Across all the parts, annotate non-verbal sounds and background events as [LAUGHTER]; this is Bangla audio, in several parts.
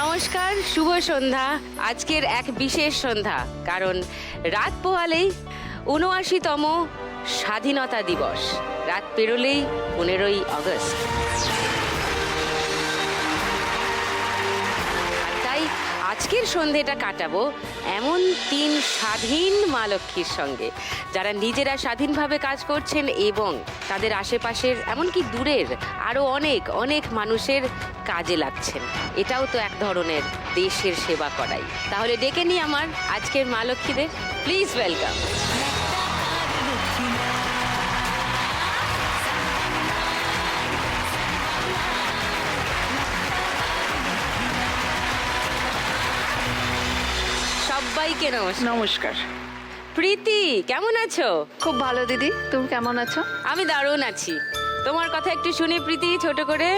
নমস্কার, শুভ সন্ধ্যা। আজকের এক বিশেষ সন্ধ্যা, কারণ রাত পোহালেই উনআশিতম স্বাধীনতা দিবস। রাত পেরোলেই পনেরোই আগস্ট। আজকের সন্ধেটা কাটাবো এমন তিন স্বাধীন মা লক্ষ্মীর সঙ্গে। যারা নিজেরা স্বাধীনভাবে কাজ করছেন এবং তাদের আশেপাশের, এমনকি দূরের আরও অনেক অনেক মানুষের কাজে লাগছেন। এটাও তো এক ধরনের দেশের সেবা করাই। তাহলে ডেকে নিই আমার আজকের মা লক্ষ্মীদের। প্লিজ ওয়েলকাম সবাইকে নমস্কার। নমস্কার। প্রীতি কেমন আছো? খুব ভালো দিদি। তুমি কেমন আছো? আমি দারুণ আছি। তোমার কথা একটু শুনি প্রীতি ছোট করে।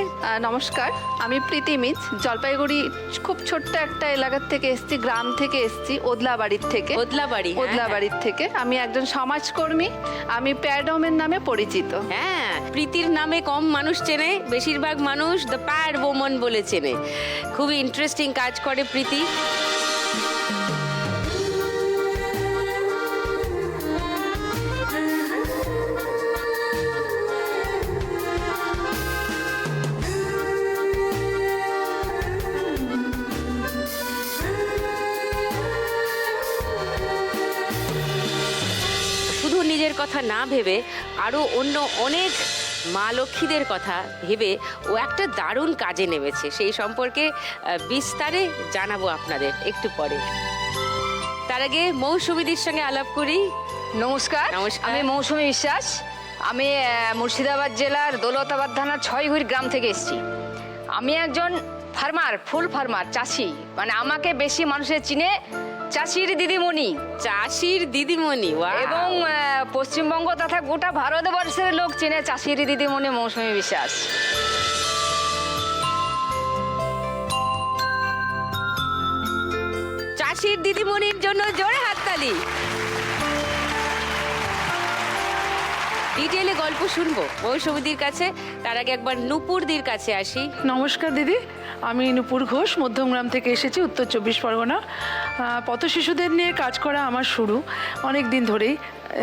নমস্কার। আমি প্রীতি মিজ জলপাইগুড়ি খুব ছোট্ট একটা এলাকার থেকে এসছি গ্রাম থেকে এসছি ওদলাবাড়ির থেকে। ওদলাবাড়ি হ্যাঁ, ওদলাবাড়ির থেকে। আমি একজন সমাজকর্মী আমি প্যাডোমের নামে পরিচিত। হ্যাঁ প্রীতির নামে কম মানুষ চেনে বেশিরভাগ মানুষ দ্য প্যাড ওমন বলে চেনে। খুবই ইন্টারেস্টিং কাজ করে প্রীতি। কথা না ভেবে আরও অন্য অনেক মা লক্ষ্মীদের কথা ভেবে ও একটা দারুণ কাজে নেমেছে। সেই সম্পর্কে বিস্তারে জানাব আপনাদের একটু পরে। তার আগে মৌসুমীদির সঙ্গে আলাপ করি। নমস্কার। আমি মৌসুমী বিশ্বাস। আমি মুর্শিদাবাদ জেলার দৌলতাবাদ থানার ছয়ঘুর গ্রাম থেকে এসেছি। আমি একজন ফার্মার ফুল ফার্মার চাষি। মানে আমাকে বেশি মানুষের চিনে চাষির দিদিমণি। চাষির দিদিমণি এবং আহ, পশ্চিমবঙ্গ তথা গোটা ভারতবর্ষের লোক চেনে চাষির দিদিমণি মৌসুমী বিশ্বাস। চাষির দিদিমণির জন্য জোরে হাততালি। ডিটেলে গল্প শুনব। মৌসুমীদির কাছে তার আগে একবার নুপুরদির কাছে আসি। নমস্কার দিদি আমি নুপুর ঘোষ মধ্যমগ্রাম থেকে এসেছি উত্তর চব্বিশ পরগনা। পথ শিশুদের নিয়ে কাজ করা আমার শুরু। অনেক দিন ধরেই।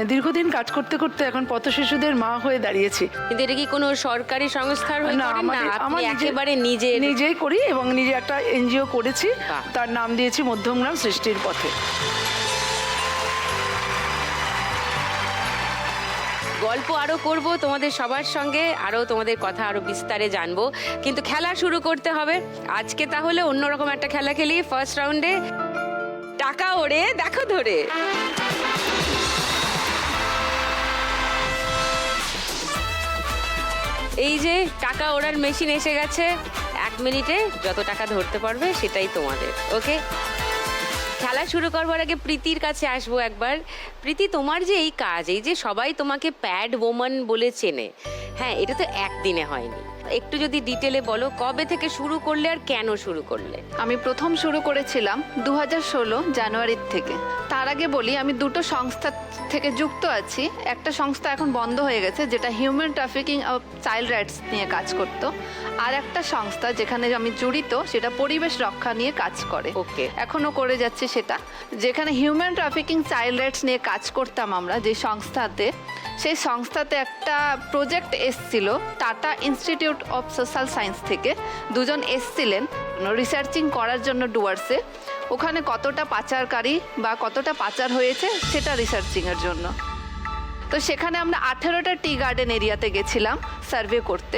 দীর্ঘদিন কাজ করতে করতে এখন পথ শিশুদের মা হয়ে দাঁড়িয়েছি। কিন্তু এটা কি কোনো সরকারি সংস্থার হয়ে না আমার একেবারে নিজে নিজেই করি এবং নিজে একটা এনজিও করেছি। তার নাম দিয়েছি মধ্যমগ্রাম সৃষ্টির পথে। গল্প আরও করব তোমাদের সবার সঙ্গে আরও তোমাদের কথা আরও বিস্তারে জানব। কিন্তু খেলা শুরু করতে হবে। আজকে তাহলে অন্যরকম একটা খেলা খেলি। ফার্স্ট রাউন্ডে টাকা ওড়ে, দেখো ধরে। এই যে টাকা ওড়ার মেশিন এসে গেছে, এক মিনিটে যত টাকা ধরতে পারবে সেটাই তোমাদের, ওকে? খেলা শুরু করবার আগে প্রীতির কাছে আসব একবার। প্রীতি, তোমার যে এই কাজ, এই যে সবাই তোমাকে প্যাড ওম্যান বলে চেনে হ্যাঁ এটা তো একদিনে হয়নি। একটু যদি ডিটেলে বলো কবে থেকে শুরু করলে আর কেন শুরু করলে? আমি প্রথম শুরু করেছিলাম দু জানুয়ারির থেকে। তার আগে বলি আমি দুটো সংস্থা থেকে যুক্ত আছি। একটা সংস্থা এখন বন্ধ হয়ে গেছে যেটা human trafficking of child rights নিয়ে কাজ করত। আর একটা সংস্থা যেখানে আমি জড়িত সেটা পরিবেশ রক্ষা নিয়ে কাজ করে। ওকে। এখনও করে যাচ্ছে সেটা। যেখানে হিউম্যান ট্রাফিকিং চাইল্ড রাইটস নিয়ে কাজ করতাম আমরা যে সংস্থাতে সেই সংস্থাতে একটা প্রজেক্ট এসছিল Tata institute of social science থেকে। দুজন এসছিলেন রিসার্চিং করার জন্য ডুয়ার্সে ওখানে কতটা পাচারকারী বা কতটা পাচার হয়েছে সেটা রিসার্চিংয়ের জন্য। তো সেখানে আমরা আঠেরোটা টি গার্ডেন এরিয়াতে গেছিলাম সার্ভে করতে।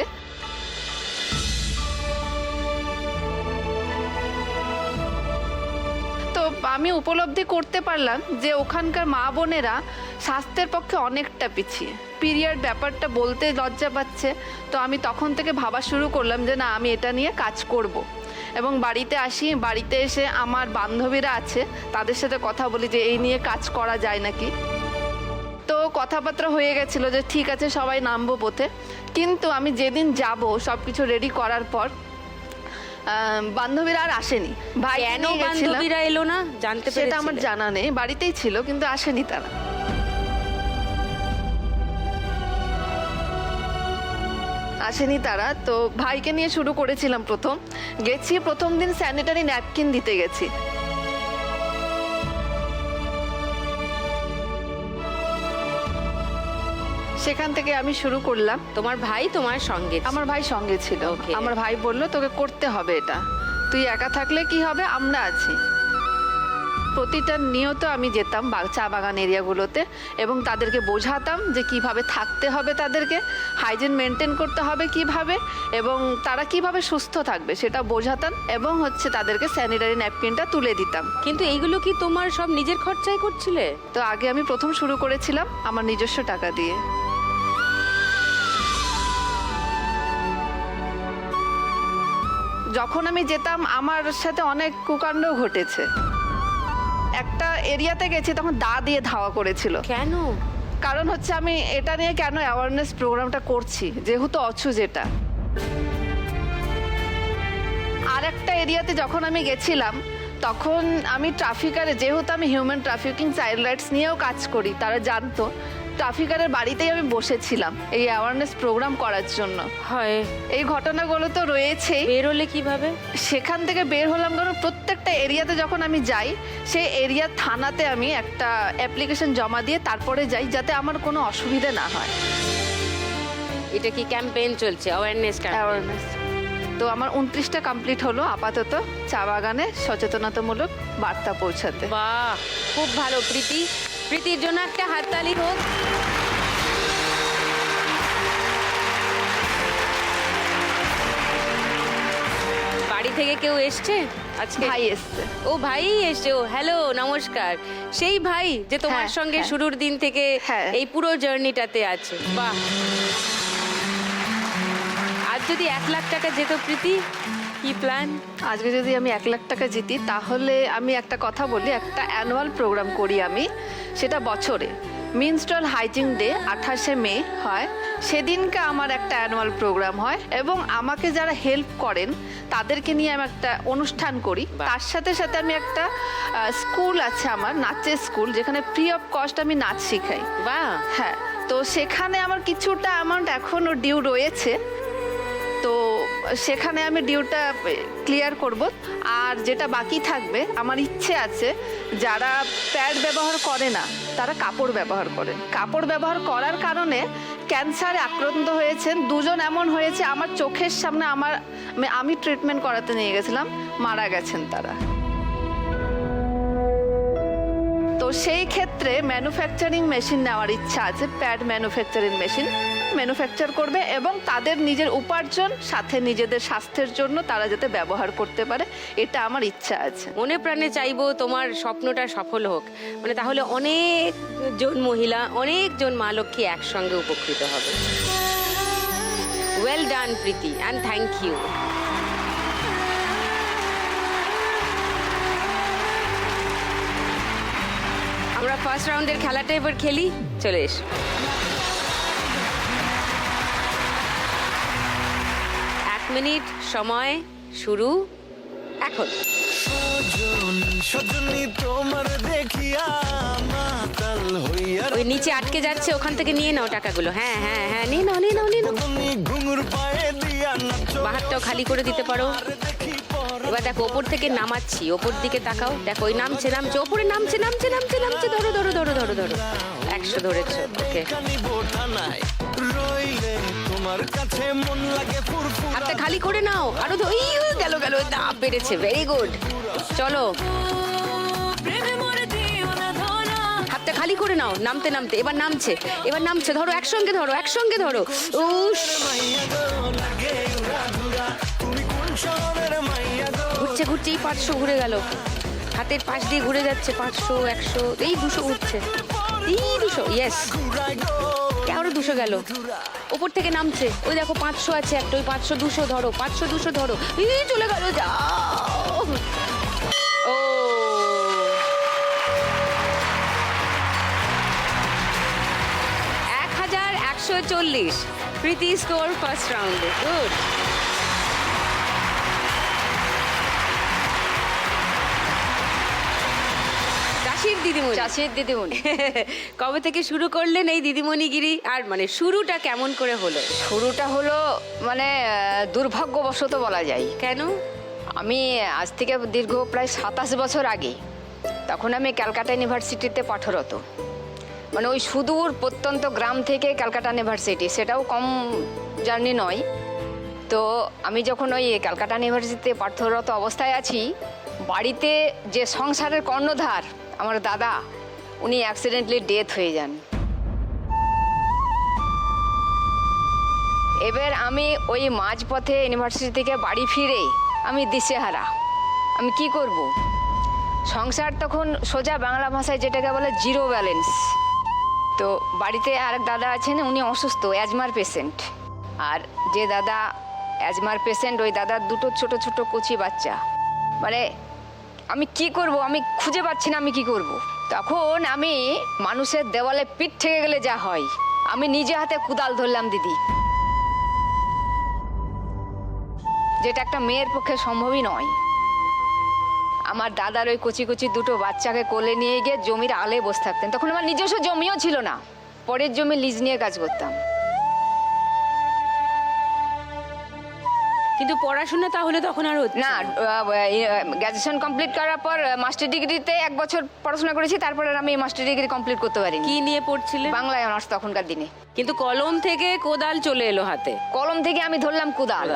আমি উপলব্ধি করতে পারলাম যে ওখানকার মা বোনেরা স্বাস্থ্যের পক্ষে অনেকটা পিছিয়ে। পিরিয়ড ব্যাপারটা বলতে লজ্জা পাচ্ছে। তো আমি তখন থেকে ভাবা শুরু করলাম যে না, আমি এটা নিয়ে কাজ করব। এবং বাড়িতে আসি, বাড়িতে এসে আমার বান্ধবীরা আছে, তাদের সাথে কথা বলি যে এই নিয়ে কাজ করা যায় নাকি। তো কথাবার্তা হয়ে গেছিল যে ঠিক আছে, সবাই নামবো পথে। কিন্তু আমি যেদিন যাব সব কিছু রেডি করার পর বান্ধবীরা আর আসেনি। ভাই কেন বান্ধবীরা এলো না? জানতে সেটা আমার জানা নেই। বাড়িতেই ছিল কিন্তু আসেনি তারা। আসেনি তারা। তো ভাইকে নিয়ে শুরু করেছিলাম প্রথম। গেছি প্রথম দিন স্যানিটারি ন্যাপকিন দিতে গেছি। সেখান থেকে আমি শুরু করলাম। তোমার ভাই তোমার সঙ্গে আমার ভাই সঙ্গে ছিল। Okay. আমার ভাই বলল তোকে করতে হবে এটা। তুই একা থাকলে কি হবে? আমরা আছি। প্রতিটা নিয়ত আমি যেতাম বা- চা বাগান এরিয়াগুলোতে এবং তাদেরকে বোঝাতাম যে কীভাবে থাকতে হবে তাদেরকে হাইজিন মেনটেন করতে হবে কীভাবে এবং তারা কীভাবে সুস্থ থাকবে সেটা বোঝাতাম এবং হচ্ছে তাদেরকে স্যানিটারি ন্যাপকিনটা তুলে দিতাম। কিন্তু এইগুলো কি তোমার সব নিজের খরচায় করছিলে? তো আগে আমি প্রথম শুরু করেছিলাম আমার নিজস্ব টাকা দিয়ে। যখন আমি যেতাম আমার সাথে অনেক কুকাণ্ড ঘটেছে। একটা এরিয়াতে গেছি তখন দা দিয়ে ধাওয়া করেছিল। কেন? কারণ হচ্ছে আমি এটা নিয়ে কেন অ্যাওয়ারনেস প্রোগ্রামটা করছি যেহেতু অছু যেটা। আর একটা এরিয়াতে যখন আমি গেছিলাম তখন আমি ট্রাফিকারে যেহেতু আমি হিউম্যান ট্রাফিকিং চাইল্ড রাইটস নিয়েও কাজ করি তারা জানতো ট্রাফিকারের বাড়িতেই আমি বসেছিলাম এই অ্যাওয়ারনেস প্রোগ্রাম করার জন্য। হয়। এই ঘটনাগুলো তো রয়েছেই। বেরোলে কীভাবে? সেখান থেকে বের হলাম কারণ প্রত্যেকটা এরিয়াতে যখন আমি যাই সেই এরিয়ার থানাতে আমি একটা অ্যাপ্লিকেশন জমা দিয়ে তারপরে যাই যাতে আমার কোনো অসুবিধা না হয়। এটা কি ক্যাম্পেইন চলছে? অ্যাওয়ারনেস অ্যাওয়ারনেস তো আমার উনত্রিশটা কমপ্লিট হলো আপাতত চা বাগানে সচেতনতামূলক বার্তা পৌঁছাতে। বাহ! খুব ভালো প্রীতি। প্রীতির জন্য একটা হাততালি হোক বাড়ি থেকে কেউ এসছে? আজকে? ভাই এসছে। ও ভাই এসছে ও হ্যালো নমস্কার। সেই ভাই যে তোমার হ্যাঁ, সঙ্গে হ্যাঁ। শুরুর দিন থেকে হ্যাঁ। এই পুরো জার্নিটাতে আছে। বাহ। আজ যদি এক লাখ টাকা যেত প্রীতি কি প্ল্যান আজকে যদি আমি এক লাখ টাকা জিতি তাহলে আমি একটা কথা বলি একটা অ্যানুয়াল প্রোগ্রাম করি আমি সেটা বছরে। মিনস্ট্রাল হাইজিন ডে আঠাশে মে হয়। সেদিনকে আমার একটা অ্যানুয়াল প্রোগ্রাম হয় এবং আমাকে যারা হেল্প করেন তাদেরকে নিয়ে আমি একটা অনুষ্ঠান করি। তার সাথে সাথে আমি একটা স্কুল আছে আমার নাচের স্কুল যেখানে ফ্রি অফ কস্ট আমি নাচ শিখাই। বাহ। হ্যাঁ তো সেখানে আমার কিছুটা অ্যামাউন্ট এখনও ডিউ রয়েছে। তো সেখানে আমি ডিউটা ক্লিয়ার করব। আর যেটা বাকি থাকবে, আমার ইচ্ছে আছে, যারা প্যাড ব্যবহার করে না, তারা কাপড় ব্যবহার করে। কাপড় ব্যবহার করার কারণে ক্যান্সারে আক্রান্ত হয়েছেন, দুজন এমন হয়েছে, আমার চোখের সামনে আমার, আমি- ট্রিটমেন্ট করাতে নিয়ে গেছিলাম, মারা গেছেন তারা। তো সেই ক্ষেত্রে ম্যানুফ্যাকচারিং মেশিন নেওয়ার ইচ্ছা আছে প্যাড ম্যানুফ্যাকচারিং মেশিন ম্যানুফ্যাকচার করবে এবং তাদের নিজের উপার্জন সাথে নিজেদের স্বাস্থ্যের জন্য তারা যাতে ব্যবহার করতে পারে, এটা আমার ইচ্ছা আছে। মনে প্রাণে চাইব তোমার স্বপ্নটা সফল হোক। মানে তাহলে অনেক জন মহিলা অনেকজন মা লক্ষ্মী একসঙ্গে উপকৃত হবে। Well done Priti and thank you আমরা ফার্স্ট রাউন্ডের খেলাটা এবার খেলি, চলে এস। মিনিট সময় শুরু এখন। ওই নিচে আটকে যাচ্ছে ওখান থেকে নিয়ে নাও টাকাগুলো। হ্যাঁ হ্যাঁ হ্যাঁ নিয়ে নাও নিয়ে নাও নিয়ে নাও। বাহারটাও খালি করে দিতে পারো। এবার দেখো ওপর থেকে নামাচ্ছি। ওপর দিকে তাকাও। দেখো ওই নামছে নামছে ওপরে নামছে নামছে নামছে নামছে। ধরো ধরো ধরো ধরো ধরো একশো ধরেছো ওকে। হাতটা খালি করে নাও। আরও ধ- এই গেল গেল। দাপ বেড়েছে। ভেরি গুড চলো। হাতটা খালি করে নাও। নামতে নামতে। এবার নামছে। এবার নামছে। ধরো, একসঙ্গে ধরো একসঙ্গে ধরো। উস। মাইয়া ঘুরছে এই পাঁচশো ঘুরে গেল। হাতের পাশ দিয়ে ঘুরে যাচ্ছে পাঁচশো, একশো। এই দুশো উঠছে। এই দুশো। ইয়েস দুশো গেল। ওপর থেকে নামছে। ওই দেখো পাঁচশো আছে একটা, ওই পাঁচশো দুশো ধরো, পাঁচশো দুশো ধরো। চলে গেল যা ও। এক হাজার একশো চল্লিশ। প্রীতি স্কোর ফার্স্ট রাউন্ডে গুড দিদিমণি। চাষির দিদিমণি। [LAUGHS] কবে থেকে শুরু করলেন এই দিদিমণিগিরি? আর মানে শুরুটা কেমন করে হলো? শুরুটা হলো মানে দুর্ভাগ্যবশত বলা যায়। কেন? আমি আজ থেকে দীর্ঘ প্রায় সাতাশ বছর আগে তখন আমি ক্যালকাটা ইউনিভার্সিটিতে পাঠরত। মানে ওই সুদূর প্রত্যন্ত গ্রাম থেকে ক্যালকাটা ইউনিভার্সিটি সেটাও কম জার্নি নয়। তো আমি যখন ওই ক্যালকাটা ইউনিভার্সিটিতে পাঠরত অবস্থায় আছি বাড়িতে যে সংসারের কর্ণধার আমার দাদা, উনি অ্যাক্সিডেন্টলি ডেথ হয়ে যান। এবার আমি ওই মাঝপথে ইউনিভার্সিটি থেকে বাড়ি ফিরে আমি দিশেহারা। আমি কি করব? সংসার তখন সোজা বাংলা ভাষায় যেটাকে বলে জিরো ব্যালেন্স তো বাড়িতে আরেক দাদা আছেন, উনি অসুস্থ অ্যাজমার পেশেন্ট আর যে দাদা অ্যাজমার পেশেন্ট ওই দাদার দুটো ছোট ছোট কচি বাচ্চা। মানে আমি কি করব? আমি খুঁজে পাচ্ছি না আমি কি করব। তখন আমি মানুষের দেওয়ালে পিঠ থেকে গেলে যা হয়। আমি নিজে হাতে কুদাল ধরলাম, দিদি। যেটা একটা মেয়ের পক্ষে সম্ভবই নয়। আমার দাদার ওই কচি কচি দুটো বাচ্চাকে কোলে নিয়ে গিয়ে জমির আলে বসে থাকতেন। তখন আমার নিজস্ব জমিও ছিল না। পরের জমি লিজ নিয়ে কাজ করতাম। কিন্তু পড়াশোনা তাহলে তখন আর হচ্ছে না গ্র্যাজুয়েশন কমপ্লিট করার পর মাস্টার ডিগ্রিতে এক বছর পড়াশোনা করেছি তারপর আর আমি মাস্টার ডিগ্রি কমপ্লিট করতে পারিনি। কি নিয়ে পড়ছিলে? বাংলায় অনার্স তখনকার দিনে। কিন্তু কলম থেকে কোদাল চলে এলো হাতে। কলম থেকে আমি ধরলাম কোদাল।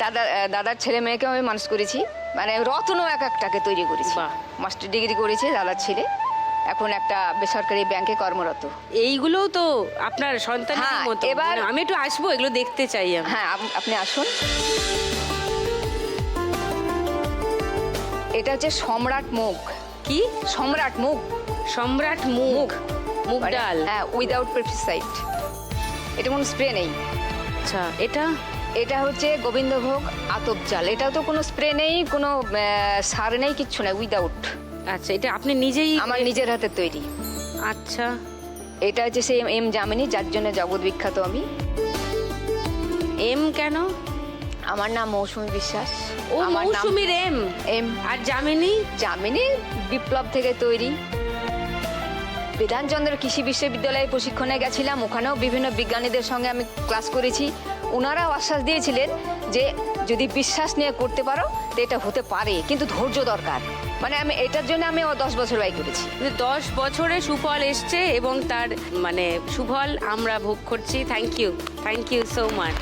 দাদা দাদার ছেলে মেয়েকেও আমি মানুষ করেছি। মানে রত্ন এক একটাকে তৈরি করেছি। মাস্টার ডিগ্রি করেছে দাদার ছেলে। এখন একটা বেসরকারি ব্যাংকে কর্মরত। এইগুলোও তো আপনার সন্তানের হ্যাঁ, মতো। এবার- মানে আমি একটু আসব এগুলো দেখতে চাই আমি। হ্যাঁ আপ- আপনি আসুন। এটা হচ্ছে সম্রাট মুখ কি? সম্রাট মুখ সম্রাট মুখ মুগ। মানে- ডাল। হ্যাঁ উইদাউট পেস্টিসাইড এটা কোনো স্প্রে নেই। আচ্ছা এটা? এটা হচ্ছে গোবিন্দভোগ আতপ চাল এটাও তো কোনো স্প্রে নেই কোনো সার নেই কিচ্ছু নেই উইদাউট আচ্ছা এটা আপনি নিজেই আমার নিজের হাতে তৈরি। আচ্ছা। এটা হচ্ছে সেই এম জামিনী যার জন্য জগৎ বিখ্যাত আমি। এম কেন? আমার নাম মৌসুমী বিশ্বাস। ও আমার মৌসুমীর এম? এম। আর জামিনী জামিনী বিপ্লব থেকে তৈরি। বিধানচন্দ্র কৃষি বিশ্ববিদ্যালয়ে প্রশিক্ষণে গেছিলাম। ওখানেও বিভিন্ন বিজ্ঞানীদের সঙ্গে আমি ক্লাস করেছি। ওনারাও আশ্বাস দিয়েছিলেন যে যদি বিশ্বাস নিয়ে করতে পারো, তো এটা হতে পারে, কিন্তু ধৈর্য দরকার। মানে আমি, এটার জন্য আমি দশ বছর ব্যয় করেছি। দশ বছরে সুফল এসছে এবং তার মানে সুফল আমরা ভোগ করছি। Thank you thank you so much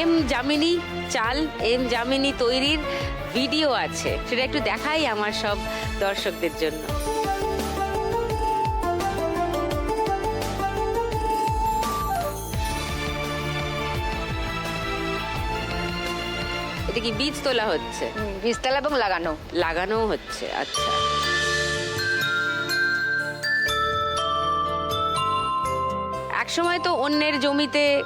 M Jamini চাল, এম জামিনী তৈরির ভিডিও আছে। সেটা একটু দেখাই আমার সব দর্শকদের জন্য। কি বীজ তোলা হচ্ছে? হুম, বীজতলা এবং লাগানো। লাগানো হচ্ছে আচ্ছা। একসময় তো অন্যের জমিতে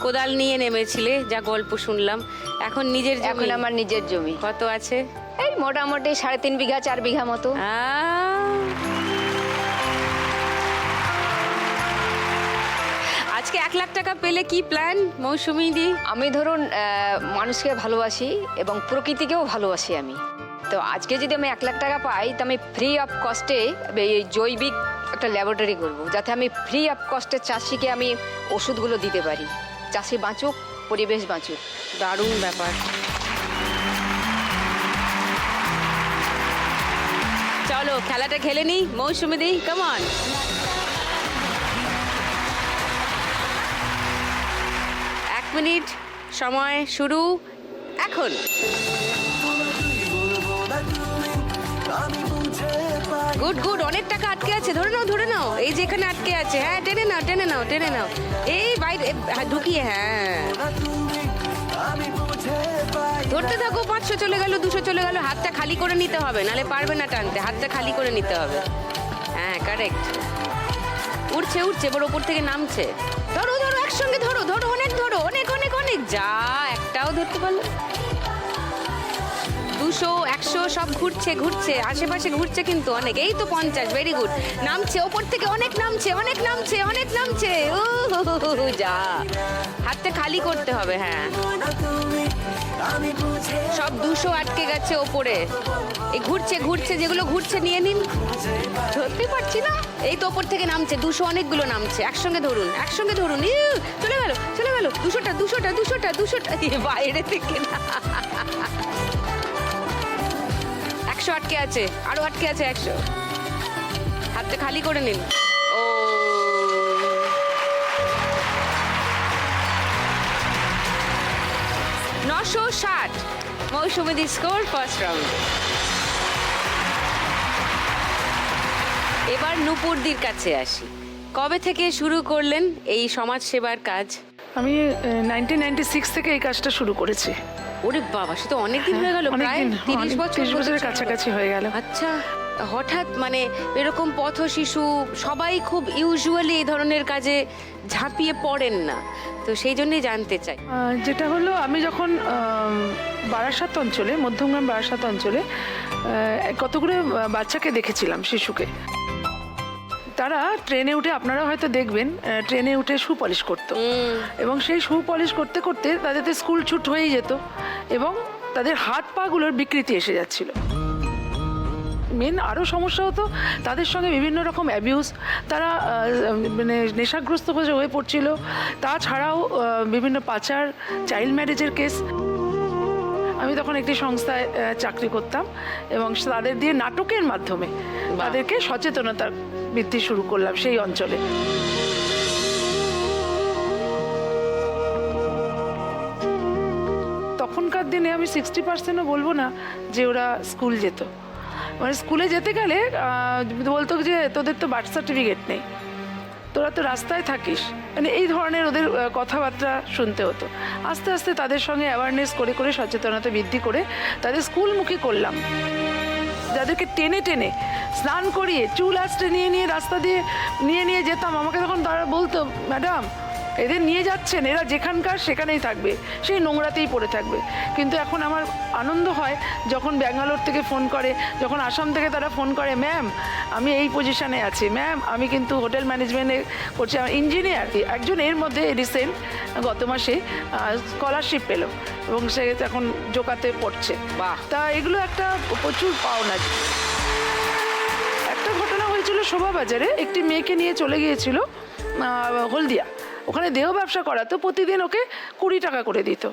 কোদাল নিয়ে নেমেছিলে যা গল্প শুনলাম। এখন নিজের জমি। এখন আমার নিজের জমি। কত আছে? এই মোটামুটি সাড়ে তিন বিঘা চার বিঘা মতো। আহ! এক লাখ টাকা পেলে কি প্ল্যান মৌসুমি দি? আমি ধরুন আহ, মানুষকে ভালোবাসি এবং প্রকৃতিকেও ভালোবাসি আমি। তো আজকে যদি আমি এক লাখ টাকা পাই তো আমি ফ্রি অফ কস্টে এই জৈবিক একটা ল্যাবরেটরি করব যাতে আমি ফ্রি অফ কস্টে চাষিকে আমি ওষুধগুলো দিতে পারি। চাষি বাঁচুক পরিবেশ বাঁচুক। দারুণ ব্যাপার। চলো খেলাটা খেলে নি মৌসুমি দি কেমন মিনিট সময় শুরু এখন। গুড গুড অনেক টাকা আটকে আছে। ধরে নাও ধরে নাও। এই যে এখানে আটকে আছে। হ্যাঁ টেনে নাও টেনে নাও টেনে নাও। এই বাইরে হ্যাঁ, ঢুকিয়ে হ্যাঁ। ধরতে থাকো পাঁচশো চলে গেল দুশো চলে গেল হাতটা খালি করে নিতে হবে। নালে পারবে না টানতে হাতটা খালি করে নিতে হবে। হ্যাঁ কারেক্ট উঠছে উঠছে এবার ওপর থেকে নামছে। ধরো ধরো একসঙ্গে ধরো ধরো যা একটাও ধরতে পারল। দুশো, একশো, সব ঘুরছে ঘুরছে, আশেপাশে ঘুরছে কিন্তু অনেক। এই তো পঞ্চাশ ভেরি গুড নামছে, ওপর থেকে অনেক নামছে অনেক নামছে অনেক নামছে। ও যা। হাতটা খালি করতে হবে হ্যাঁ। সব দুশো আটকে গেছে ওপরে। এই ঘুরছে ঘুরছে, যেগুলো ঘুরছে নিয়ে নিন। ধরতে পারছি না। এই তো ওপর থেকে নামছে, দুশো অনেকগুলো নামছে। একসঙ্গে ধরুন একসঙ্গে ধরুন। চলে গেল চলে গেল। দুশোটা দুশোটা দুশোটা দুশোটা। বাইরে থেকে না। একশো আটকে আছে, আরও আটকে আছে একশো। হাতটা খালি করে নিন। ও। নশো ষাট। মৌসুমী স্কোর ফার্স্ট রাউন্ড এবার নুপুরদির কাছে আসি। কবে থেকে শুরু করলেন এই সমাজ সেবার কাজ? আমি নাইনটিন নাইনটি সিক্স থেকে এই কাজটা শুরু করেছি। ওরে বাবা সে তো অনেকদিন হয়ে গেল প্রায় তিরিশ অনেক- বছর তিরিশ বছরের কাছাকাছি হয়ে গেল। আচ্ছা হঠাৎ মানে এরকম পথ শিশু সবাই খুব ইউজুয়ালি এই ধরনের কাজে ঝাঁপিয়ে পড়েন না তো সেই জন্যই জানতে চাই। যেটা হলো আমি যখন বারাসাত অঞ্চলে মধ্যমগ্রাম বারাসাত অঞ্চলে কতগুলো বাচ্চাকে দেখেছিলাম শিশুকে। তারা ট্রেনে উঠে আপনারা হয়তো দেখবেন ট্রেনে উঠে শু পলিশ করতো। এবং সেই শু পলিশ করতে করতে তাদের তো স্কুল ছুট হয়েই যেত এবং তাদের হাত পাগুলোর বিকৃতি এসে যাচ্ছিল। মেন আরও সমস্যা হতো তাদের সঙ্গে বিভিন্ন রকম অ্যাবিউজ তারা মানে নেশাগ্রস্ত হয়ে হয়ে পড়ছিল। তাছাড়াও বিভিন্ন পাচার চাইল্ড ম্যারেজের কেস আমি তখন একটি সংস্থায় চাকরি করতাম এবং তাদের দিয়ে নাটকের মাধ্যমে তাদেরকে সচেতনতা বৃদ্ধি শুরু করলাম সেই অঞ্চলে। তখনকার দিনে আমি সিক্সটি পার্সেন্টও বলব না যে ওরা স্কুল যেত। মানে স্কুলে যেতে গেলে বলতো যে তোদের তো বার্থ সার্টিফিকেট নেই। তোরা তো রাস্তায় থাকিস। মানে এই ধরনের ওদের কথাবার্তা শুনতে হতো। আস্তে আস্তে তাদের সঙ্গে অ্যাওয়ারনেস করে করে সচেতনতা বৃদ্ধি করে তাদের স্কুলমুখী করলাম। যাদেরকে টেনে টেনে স্নান করিয়ে চুল আসতে নিয়ে নিয়ে রাস্তা দিয়ে নিয়ে নিয়ে যেতাম। আমাকে তখন তারা বলতো, ম্যাডাম এদের নিয়ে যাচ্ছেন এরা যেখানকার সেখানেই থাকবে সেই নোংরাতেই পড়ে থাকবে। কিন্তু এখন আমার আনন্দ হয় যখন ব্যাঙ্গালোর থেকে ফোন করে যখন আসাম থেকে তারা ফোন করে ম্যাম আমি এই পজিশনে আছি। ম্যাম আমি কিন্তু হোটেল ম্যানেজমেন্টে করছি। আমার ইঞ্জিনিয়ার একজন এর মধ্যে রিসেন্ট গত মাসে স্কলারশিপ পেল এবং সে এখন জোকাতে পড়ছে। তা এগুলো একটা প্রচুর পাওনা। একটা ঘটনা হয়েছিল শোভাবাজারে একটি মেয়েকে নিয়ে চলে গিয়েছিল হলদিয়া। ওখানে দেহ ব্যবসা করাতো প্রতিদিন ওকে কুড়ি টাকা করে দিত।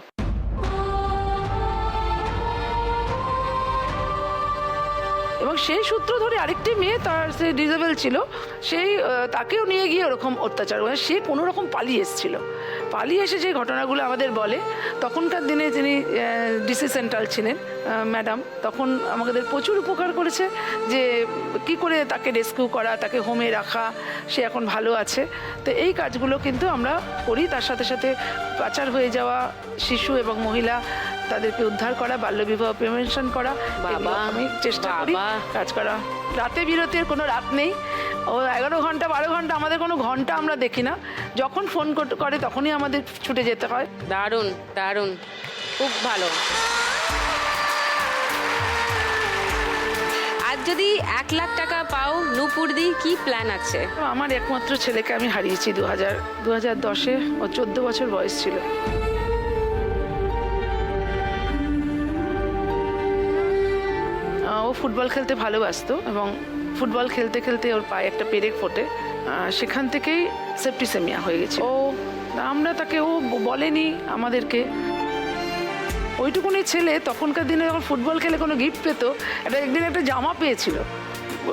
এবং সেই সূত্র ধরে আরেকটি মেয়ে তার সে ডিজেবল ছিল, সেই তাকেও নিয়ে গিয়ে ওরকম অত্যাচার করে সে কোনো রকম পালিয়ে এসেছিল। পালিয়ে এসে যে ঘটনাগুলো আমাদের বলে, তখনকার দিনে যিনি ডিসি সেন্ট্রাল ছিলেন ম্যাডাম, তখন আমাদের প্রচুর উপকার করেছে যে কি করে তাকে রেস্কিউ করা, তাকে হোমে রাখা, সে এখন ভালো আছে। তো এই কাজগুলো কিন্তু আমরা করি, তার সাথে সাথে পাচার হয়ে যাওয়া শিশু এবং মহিলা তাদেরকে উদ্ধার করা বাল্যবিবাহ প্রিভেনশন করা বাবা, আমি চেষ্টা করি কাজ করা। রাতে বিরতির কোনো রাত নেই। ও এগারো ঘণ্টা বারো ঘণ্টা আমাদের কোনো ঘণ্টা আমরা দেখি না। যখন ফোন করে তখনই আমাদের ছুটে যেতে হয়। দারুণ দারুণ। খুব ভালো। আর যদি এক লাখ টাকা পাও নুপুরদি কি প্ল্যান আছে? আমার একমাত্র ছেলেকে আমি হারিয়েছি দু হাজার দু হাজার দশে। ও চোদ্দ বছর বয়স ছিল। ফুটবল খেলতে ভালোবাসতো এবং ফুটবল খেলতে খেলতে ওর পায়ে একটা পেরেক ফোটে সেখান থেকেই সেপ্টিসেমিয়া হয়ে গেছে। ও। আমরা তাকে ও বলেনি আমাদেরকে। ওইটুকুনি ছেলে তখনকার দিনে যখন ফুটবল খেলে কোনো গিফট পেতো একটা একদিন একটা জামা পেয়েছিল।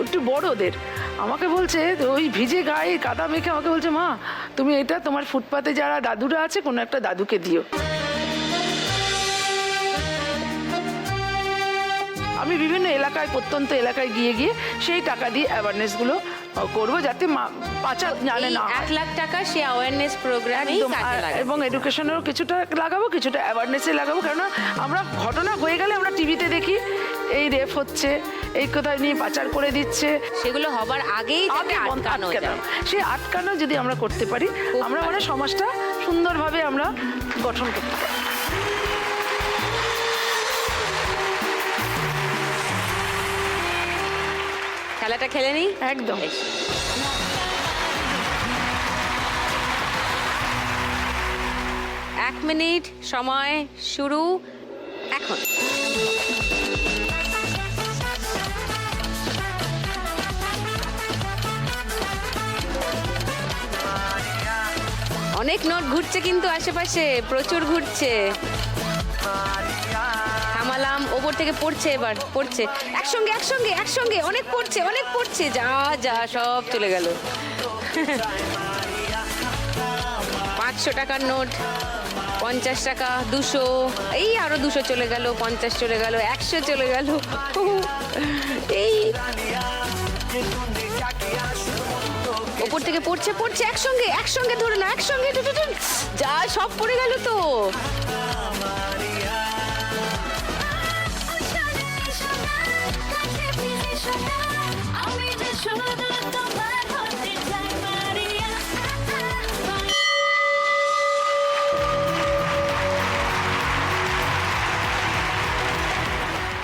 একটু বড় ওদের। আমাকে বলছে ওই ভিজে গায়ে কাদা মেখে আমাকে বলছে মা তুমি এটা তোমার ফুটপাতে যারা দাদুরা আছে কোনো একটা দাদুকে দিও। আমি বিভিন্ন এলাকায় প্রত্যন্ত এলাকায় গিয়ে গিয়ে সেই টাকা দিয়ে অ্যাওয়ারনেসগুলো করব যাতে পাচার জানে না। এক লাখ টাকা সে অ্যাওয়ারনেস লাগে এবং এডুকেশনেরও কিছুটা লাগাবো কিছুটা অ্যাওয়ারনেসে লাগাবো কেননা আমরা ঘটনা হয়ে গেলে আমরা টিভিতে দেখি এই রেপ হচ্ছে এই কোথায় নিয়ে পাচার করে দিচ্ছে। সেগুলো হবার আগেই আটকানো সেই আটকানো যদি আমরা করতে পারি আমরা। মানে সমাজটা সুন্দরভাবে আমরা গঠন করতে পারি। খেলাটা খেলে নি একদম। এক মিনিট সময় শুরু এখন। অনেক নোট ঘুরছে কিন্তু আশেপাশে প্রচুর ঘুরছে। থামালাম ওপর থেকে পড়ছে এবার, পড়ছে। একসঙ্গে একসঙ্গে একসঙ্গে, অনেক পড়ছে অনেক পড়ছে। যা যা, সব চলে গেল। পাঁচশো টাকার নোট, পঞ্চাশ টাকা, দুশো, এই আরও দুশো চলে গেল, পঞ্চাশ চলে গেল, একশো চলে গেল। এই ওপর থেকে পড়ছে পড়ছে, একসঙ্গে একসঙ্গে ধরে না একসঙ্গে। যা, সব পড়ে গেল তো।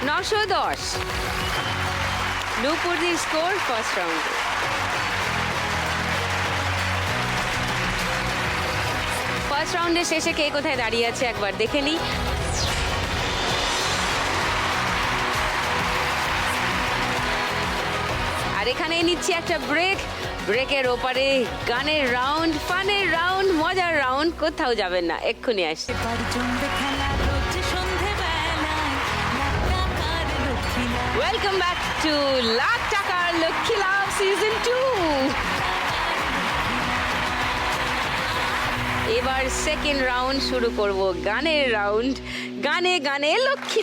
নশো দশ। Nupur the score first round. First রাউন্ডের শেষে কে কোথায় দাঁড়িয়ে আছে একবার দেখে নিই। আর এখানে নিচ্ছি একটা ব্রেক ব্রেকের ওপারে গানের রাউন্ড ফানের রাউন্ড মজার রাউন্ড কোথাও যাবেন না, এক্ষুনি আসছি। ওয়েলকাম ব্যাক টু লাখ টাকার লক্ষ্মী লাভ সিজন টু এবার সেকেন্ড রাউন্ড শুরু করব, গানের রাউন্ড গানে গানে লক্ষ্মী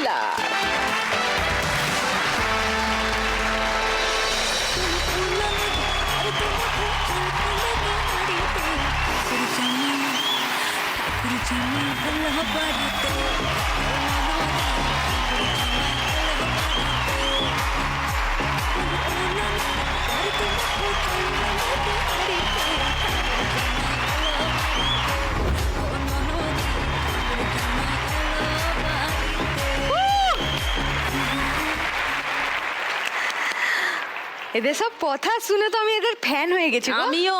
এদের সব কথা শুনে তো আমি এদের ফ্যান হয়ে গেছি আমিও।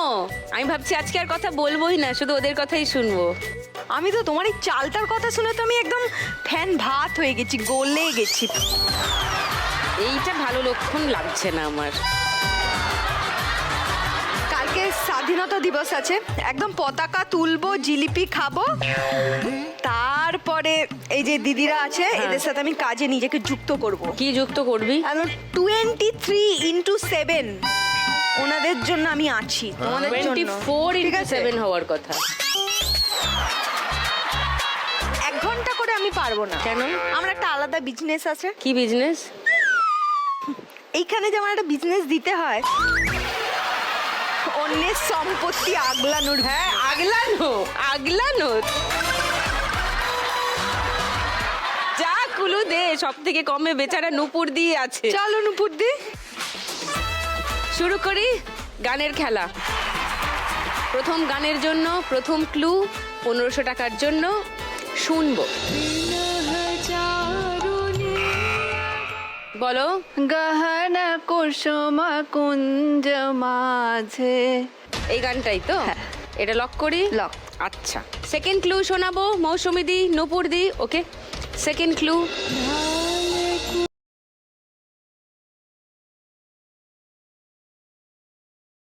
আমি ভাবছি আজকে আর কথা বলবোই না, শুধু ওদের কথাই শুনব। আমি তো তোমার এই চালটার কথা শুনে তো আমি একদম ফ্যান ভাত হয়ে গেছি গলে গেছি। এইটা ভালো লক্ষণ লাগছে না আমার। কালকে স্বাধীনতা দিবস আছে একদম পতাকা তুলবো জিলিপি খাব। তারপরে এই যে দিদিরা আছে এদের সাথে আমি কাজে নিজেকে যুক্ত করব। কি যুক্ত করবি? টোয়েন্টি থ্রি ইন্টু সেভেন ওনাদের জন্য আমি আছি তোমাদের টোয়েন্টি ফোর ইন্টু সেভেন হওয়ার কথা। আমি পারব না। কেন? আমার একটা আলাদা বিজনেস আছে। কি বিজনেস এইখানে যে আমার একটা বিজনেস দিতে হয় অন্যের সম্পত্তি আগলানোর। হ্যাঁ আগলানো আগলানো যা কুলু দে সব থেকে কমে বেচারা নুপুর দিয়ে আছে। চলো নুপুর দি। শুরু করি গানের খেলা। প্রথম গানের জন্য প্রথম ক্লু পনেরোশো টাকার জন্য শুনব। বলো। গহনা কুসুমা কুঞ্জ মাঝে। এই গানটাই তো? এটা লক করি? লক। আচ্ছা। সেকেন্ড ক্লু শোনাবো মৌসুমি দি নুপুর দি ওকে সেকেন্ড ক্লু